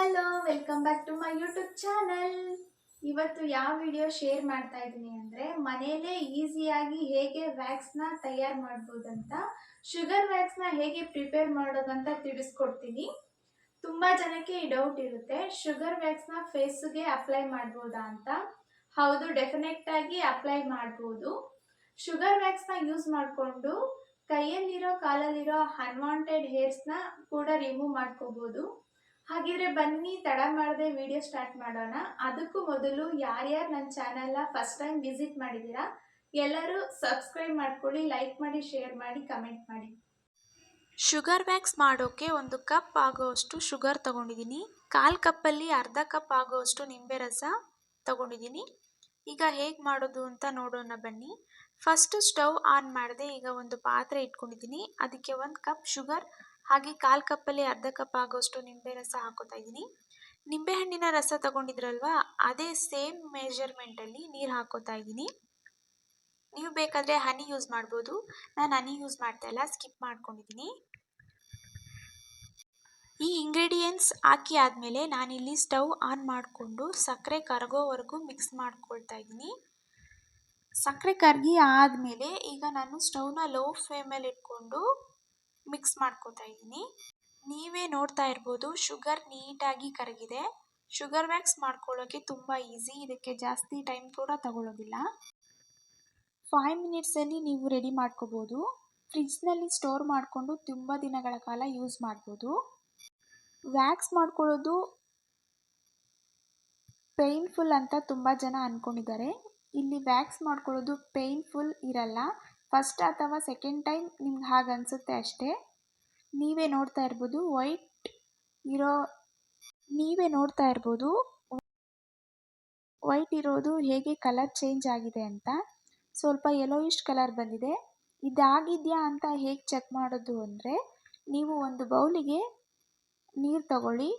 Hello welcome back to my YouTube channel ಇವತ್ತು ಯಾವ video share ಮಾಡ್ತಾ ಇದ್ದೀನಿ ಅಂದರೆ ಮನೆಯಲ್ಲೇ ಈಸಿಯಾಗಿ ಹೇಗೆ ವ್ಯಾಕ್ಸ್ನ ತಯಾರು ಮಾಡ್ಬೋದಂತ ಶುಗರ್ ವ್ಯಾಕ್ಸ್ನ ಹೇಗೆ ಪ್ರಿಪೇರ್ ಮಾಡೋದಂತ ತಿಳಿಸ್ಕೊಡ್ತೀನಿ. ತುಂಬ ಜನಕ್ಕೆ ಈ ಡೌಟ್ ಇರುತ್ತೆ ಶುಗರ್ ವ್ಯಾಕ್ಸ್ನ ಫೇಸ್ಗೆ ಅಪ್ಲೈ ಮಾಡ್ಬೋದಾ ಅಂತ. ಹೌದು ಡೆಫಿನೆಟ್ ಆಗಿ ಅಪ್ಲೈ ಮಾಡ್ಬೋದು. ಶುಗರ್ ವ್ಯಾಕ್ಸ್ನ ಯೂಸ್ ಮಾಡಿಕೊಂಡು ಕೈಯಲ್ಲಿರೋ, ಕಾಲಲ್ಲಿರೋ ಅನ್ವಾಂಟೆಡ್ ಹೇರ್ಸ್ನ ಕೂಡ ರಿಮೂವ್ ಮಾಡ್ಕೋಬೋದು. ಹಾಗಿದ್ರೆ ಬನ್ನಿ, ತಡ ಮಾಡದೆ ವಿಡಿಯೋ ಸ್ಟಾರ್ಟ್ ಮಾಡೋಣ. ಅದಕ್ಕೂ ಮೊದಲು ಯಾರ್ಯಾರು ನನ್ನ ಚಾನಲ್ನ ಫಸ್ಟ್ ಟೈಮ್ ವಿಸಿಟ್ ಮಾಡಿದ್ದೀರಾ ಎಲ್ಲರೂ ಸಬ್ಸ್ಕ್ರೈಬ್ ಮಾಡ್ಕೊಳ್ಳಿ ಲೈಕ್ ಮಾಡಿ ಶೇರ್ ಮಾಡಿ ಕಮೆಂಟ್ ಮಾಡಿ. ಶುಗರ್ ವ್ಯಾಕ್ಸ್ ಮಾಡೋಕ್ಕೆ ಒಂದು ಕಪ್ ಆಗೋವಷ್ಟು ಶುಗರ್ ತಗೊಂಡಿದ್ದೀನಿ ಕಾಲು ಕಪ್ಪಲ್ಲಿ ಅರ್ಧ ಕಪ್ ಆಗೋವಷ್ಟು ನಿಂಬೆ ರಸ ತಗೊಂಡಿದ್ದೀನಿ ಈಗ ಹೇಗೆ ಮಾಡೋದು ಅಂತ ನೋಡೋಣ ಬನ್ನಿ. ಫಸ್ಟು ಸ್ಟವ್ ಆನ್ ಮಾಡಿದೆ ಈಗ ಒಂದು ಪಾತ್ರೆ ಇಟ್ಕೊಂಡಿದ್ದೀನಿ ಅದಕ್ಕೆ ಒಂದು ಕಪ್ ಶುಗರ್ ಹಾಗೆ ಕಾಲು ಕಪ್ಪಲ್ಲಿ ಅರ್ಧ ಕಪ್ ಆಗೋಷ್ಟು ನಿಂಬೆ ರಸ ಹಾಕೋತಾ ಇದ್ದೀನಿ. ನಿಂಬೆಹಣ್ಣಿನ ರಸ ತಗೊಂಡಿದ್ರಲ್ವಾ? ಅದೇ ಸೇಮ್ ಮೆಜರ್ಮೆಂಟಲ್ಲಿ ನೀರು ಹಾಕೋತಾ ಇದ್ದೀನಿ. ನೀವು ಬೇಕಾದರೆ ಹನಿ ಯೂಸ್ ಮಾಡ್ಬೋದು. ನಾನು ಹನಿ ಯೂಸ್ ಮಾಡ್ತಾ ಇಲ್ಲ, ಸ್ಕಿಪ್ ಮಾಡ್ಕೊಂಡಿದ್ದೀನಿ. ಈ ಇಂಗ್ರೀಡಿಯೆಂಟ್ಸ್ ಹಾಕಿ ಆದಮೇಲೆ ನಾನಿಲ್ಲಿ ಸ್ಟವ್ ಆನ್ ಮಾಡಿಕೊಂಡು ಸಕ್ಕರೆ ಕರಗೋವರೆಗೂ ಮಿಕ್ಸ್ ಮಾಡ್ಕೊಳ್ತಾ ಇದ್ದೀನಿ. ಸಕ್ಕರೆ ಕರಗಿ ಆದಮೇಲೆ ಈಗ ನಾನು ಸ್ಟವ್ನ ಲೋ ಫ್ಲೇಮಲ್ಲಿ ಇಟ್ಕೊಂಡು ಮಿಕ್ಸ್ ಮಾಡ್ಕೊತಾ ಇದ್ದೀನಿ. ನೀವೇ ನೋಡ್ತಾ ಇರ್ಬೋದು ಶುಗರ್ ನೀಟಾಗಿ ಕರಗಿದೆ. ಶುಗರ್ ವ್ಯಾಕ್ಸ್ ಮಾಡ್ಕೊಳ್ಳೋಕ್ಕೆ ತುಂಬ ಈಸಿ ಇದಕ್ಕೆ ಜಾಸ್ತಿ ಟೈಮ್ ಕೂಡ ತಗೊಳ್ಳೋದಿಲ್ಲ ಫೈವ್ ಮಿನಿಟ್ಸಲ್ಲಿ ನೀವು ರೆಡಿ ಮಾಡ್ಕೋಬೋದು. ಫ್ರಿಜ್ನಲ್ಲಿ ಸ್ಟೋರ್ ಮಾಡಿಕೊಂಡು ತುಂಬ ದಿನಗಳ ಕಾಲ ಯೂಸ್ ಮಾಡ್ಬೋದು. ವ್ಯಾಕ್ಸ್ ಮಾಡ್ಕೊಳ್ಳೋದು ಪೇಯ್ನ್ಫುಲ್ ಅಂತ ತುಂಬ ಜನ ಅಂದ್ಕೊಂಡಿದ್ದಾರೆ ಇಲ್ಲಿ ವ್ಯಾಕ್ಸ್ ಮಾಡ್ಕೊಳ್ಳೋದು ಪೇಯ್ನ್ಫುಲ್ ಇರಲ್ಲ. ಫಸ್ಟ್ ಅಥವಾ ಸೆಕೆಂಡ್ ಟೈಮ್ ನಿಮ್ಗೆ ಹಾಗೆ ಅನಿಸುತ್ತೆ ಅಷ್ಟೇ. ನೀವೇ ನೋಡ್ತಾ ಇರ್ಬೋದು ವೈಟ್ ಇರೋ, ನೀವೇ ನೋಡ್ತಾ ಇರ್ಬೋದು ವೈಟ್ ಇರೋದು ಹೇಗೆ ಕಲರ್ ಚೇಂಜ್ ಆಗಿದೆ ಅಂತ. ಸ್ವಲ್ಪ ಯೆಲೋಯಿಶ್ ಕಲರ್ ಬಂದಿದೆ. ಇದಾಗಿದೆಯಾ ಅಂತ ಹೇಗೆ ಚೆಕ್ ಮಾಡೋದು ಅಂದರೆ, ನೀವು ಒಂದು ಬೌಲಿಗೆ ನೀರು ತಗೊಳ್ಳಿ.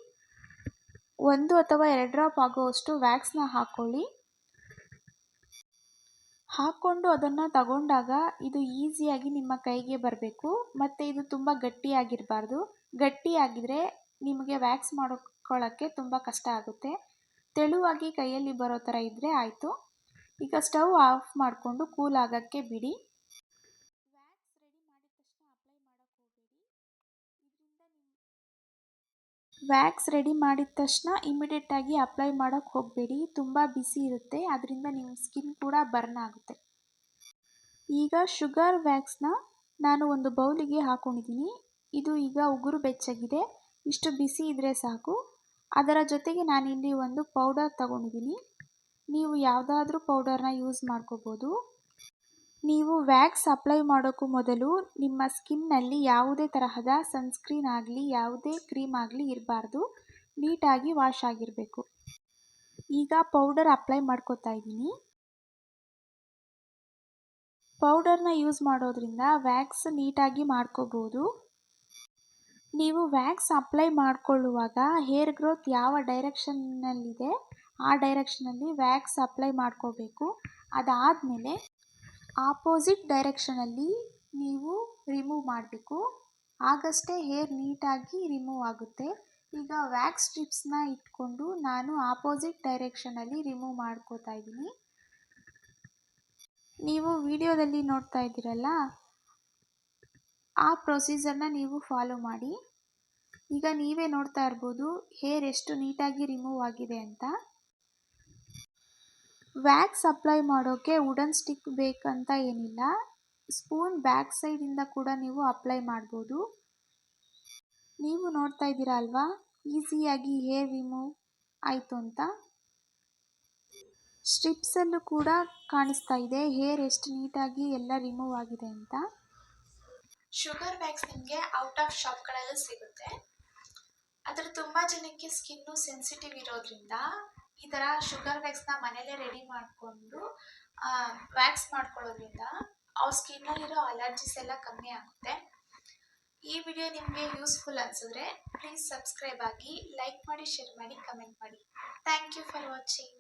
ಒಂದು ಅಥವಾ ಎರಡು ಡ್ರಾಪ್ ಆಗುವಷ್ಟು ವ್ಯಾಕ್ಸ್ನ ಹಾಕ್ಕೊಳ್ಳಿ ಹಾಕ್ಕೊಂಡು ಅದನ್ನು ತಗೊಂಡಾಗ ಇದು ಈಸಿಯಾಗಿ ನಿಮ್ಮ ಕೈಗೆ ಬರಬೇಕು, ಮತ್ತು ಇದು ತುಂಬ ಗಟ್ಟಿಯಾಗಿರಬಾರ್ದು. ಗಟ್ಟಿಯಾಗಿದ್ದರೆ ನಿಮಗೆ ವ್ಯಾಕ್ಸ್ ಮಾಡ್ಕೊಳ್ಳೋಕ್ಕೆ ತುಂಬ ಕಷ್ಟ ಆಗುತ್ತೆ. ತೆಳುವಾಗಿ ಕೈಯಲ್ಲಿ ಬರೋ ಥರ ಇದ್ದರೆ ಆಯಿತು. ಈಗ ಸ್ಟವ್ ಆಫ್ ಮಾಡಿಕೊಂಡು ಕೂಲ್ ಆಗೋಕ್ಕೆ ಬಿಡಿ. ವ್ಯಾಕ್ಸ್ ರೆಡಿ ಮಾಡಿದ ತಕ್ಷಣ ಇಮಿಡಿಯೇಟಾಗಿ ಅಪ್ಲೈ ಮಾಡೋಕ್ಕೆ ಹೋಗಬೇಡಿ. ತುಂಬ ಬಿಸಿ ಇರುತ್ತೆ. ಅದರಿಂದ ನಿಮ್ಮ ಸ್ಕಿನ್ ಕೂಡ ಬರ್ನ್ ಆಗುತ್ತೆ. ಈಗ ಶುಗರ್ ವ್ಯಾಕ್ಸ್ನ ನಾನು ಒಂದು ಬೌಲಿಗೆ ಹಾಕೊಂಡಿದ್ದೀನಿ. ಇದು ಈಗ ಉಗುರು ಬೆಚ್ಚಗಿದೆ. ಇಷ್ಟು ಬಿಸಿ ಇದ್ದರೆ ಸಾಕು. ಅದರ ಜೊತೆಗೆ ನಾನು ಇಲ್ಲಿ ಒಂದು ಪೌಡರ್ ತಗೊಂಡಿದ್ದೀನಿ. ನೀವು ಯಾವುದಾದ್ರೂ ಪೌಡರ್ನ ಯೂಸ್ ಮಾಡ್ಕೋಬೋದು. ನೀವು ವ್ಯಾಕ್ಸ್ ಅಪ್ಲೈ ಮಾಡೋಕ್ಕೂ ಮೊದಲು ನಿಮ್ಮ ಸ್ಕಿನ್ನಲ್ಲಿ ಯಾವುದೇ ತರಹದ ಸನ್ಸ್ಕ್ರೀನ್ ಆಗಲಿ, ಯಾವುದೇ ಕ್ರೀಮ್ ಆಗಲಿ ಇರಬಾರ್ದು. ನೀಟಾಗಿ ವಾಶ್ ಆಗಿರಬೇಕು. ಈಗ ಪೌಡರ್ ಅಪ್ಲೈ ಮಾಡ್ಕೋತಾ ಇದ್ದೀನಿ. ಪೌಡರ್ನ ಯೂಸ್ ಮಾಡೋದ್ರಿಂದ ವ್ಯಾಕ್ಸ್ ನೀಟಾಗಿ ಮಾಡ್ಕೋಬೋದು. ನೀವು ವ್ಯಾಕ್ಸ್ ಅಪ್ಲೈ ಮಾಡಿಕೊಳ್ಳುವಾಗ ಹೇರ್ ಗ್ರೋತ್ ಯಾವ ಡೈರೆಕ್ಷನ್ನಲ್ಲಿದೆ, ಆ ಡೈರೆಕ್ಷನಲ್ಲಿ ವ್ಯಾಕ್ಸ್ ಅಪ್ಲೈ ಮಾಡ್ಕೋಬೇಕು. ಅದಾದಮೇಲೆ ಆಪೋಸಿಟ್ ಡೈರೆಕ್ಷನಲ್ಲಿ ನೀವು ರಿಮೂವ್ ಮಾಡಬೇಕು. ಆಗಷ್ಟೇ ಹೇರ್ ನೀಟಾಗಿ ರಿಮೂವ್ ಆಗುತ್ತೆ. ಈಗ ವ್ಯಾಕ್ಸ್ ಸ್ಟ್ರಿಪ್ಸ್ನ ಇಟ್ಕೊಂಡು ನಾನು ಆಪೋಸಿಟ್ ಡೈರೆಕ್ಷನಲ್ಲಿ ರಿಮೂವ್ ಮಾಡ್ಕೋತಾ ಇದ್ದೀನಿ. ನೀವು ವಿಡಿಯೋದಲ್ಲಿ ನೋಡ್ತಾ ಇದ್ದೀರಲ್ಲ, ಆ ಪ್ರೊಸೀಜರ್ನ ನೀವು ಫಾಲೋ ಮಾಡಿ. ಈಗ ನೀವೇ ನೋಡ್ತಾ ಇರ್ಬೋದು ಹೇರ್ ಎಷ್ಟು ನೀಟಾಗಿ ರಿಮೂವ್ ಆಗಿದೆ ಅಂತ. ವ್ಯಾಕ್ಸ್ ಅಪ್ಲೈ ಮಾಡೋಕ್ಕೆ ವುಡನ್ ಸ್ಟಿಕ್ ಬೇಕಂತ ಏನಿಲ್ಲ. ಸ್ಪೂನ್ ಬ್ಯಾಕ್ ಸೈಡಿಂದ ಕೂಡ ನೀವು ಅಪ್ಲೈ ಮಾಡ್ಬೋದು. ನೀವು ನೋಡ್ತಾ ಇದ್ದೀರಾ ಅಲ್ವಾ? ಈಸಿಯಾಗಿ ಹೇರ್ ರಿಮೂವ್ ಆಯಿತು ಅಂತ. ಸ್ಟ್ರಿಪ್ಸಲ್ಲೂ ಕೂಡ ಕಾಣಿಸ್ತಾ ಇದೆ. ಹೇರ್ ಎಷ್ಟು ನೀಟಾಗಿ ಎಲ್ಲ ರಿಮೂವ್ ಆಗಿದೆ ಅಂತ. ಶುಗರ್ ಬ್ಯಾಗ್ಸ್ ನಿಮಗೆ ಔಟ್ ಆಫ್ ಶಾಪ್ಗಳಲ್ಲೂ ಸಿಗುತ್ತೆ. ಆದರೆ ತುಂಬ ಜನಕ್ಕೆ ಸ್ಕಿನ್ನು ಸೆನ್ಸಿಟಿವ್ ಇರೋದ್ರಿಂದ ಈ ಥರ ಶುಗರ್ ವ್ಯಾಕ್ಸ್ನ ಮನೇಲೇ ರೆಡಿ ಮಾಡಿಕೊಂಡು ವ್ಯಾಕ್ಸ್ ಮಾಡ್ಕೊಳ್ಳೋದ್ರಿಂದ ಅವ್ರ ಸ್ಕಿನ್ನಲ್ಲಿರೋ ಅಲರ್ಜೀಸ್ ಎಲ್ಲ ಕಮ್ಮಿ ಆಗುತ್ತೆ. ಈ ವಿಡಿಯೋ ನಿಮಗೆ ಯೂಸ್ಫುಲ್ ಅನ್ಸಿದ್ರೆ ಪ್ಲೀಸ್ ಸಬ್ಸ್ಕ್ರೈಬ್ ಆಗಿ ಲೈಕ್ ಮಾಡಿ ಶೇರ್ ಮಾಡಿ ಕಮೆಂಟ್ ಮಾಡಿ. Thank you for watching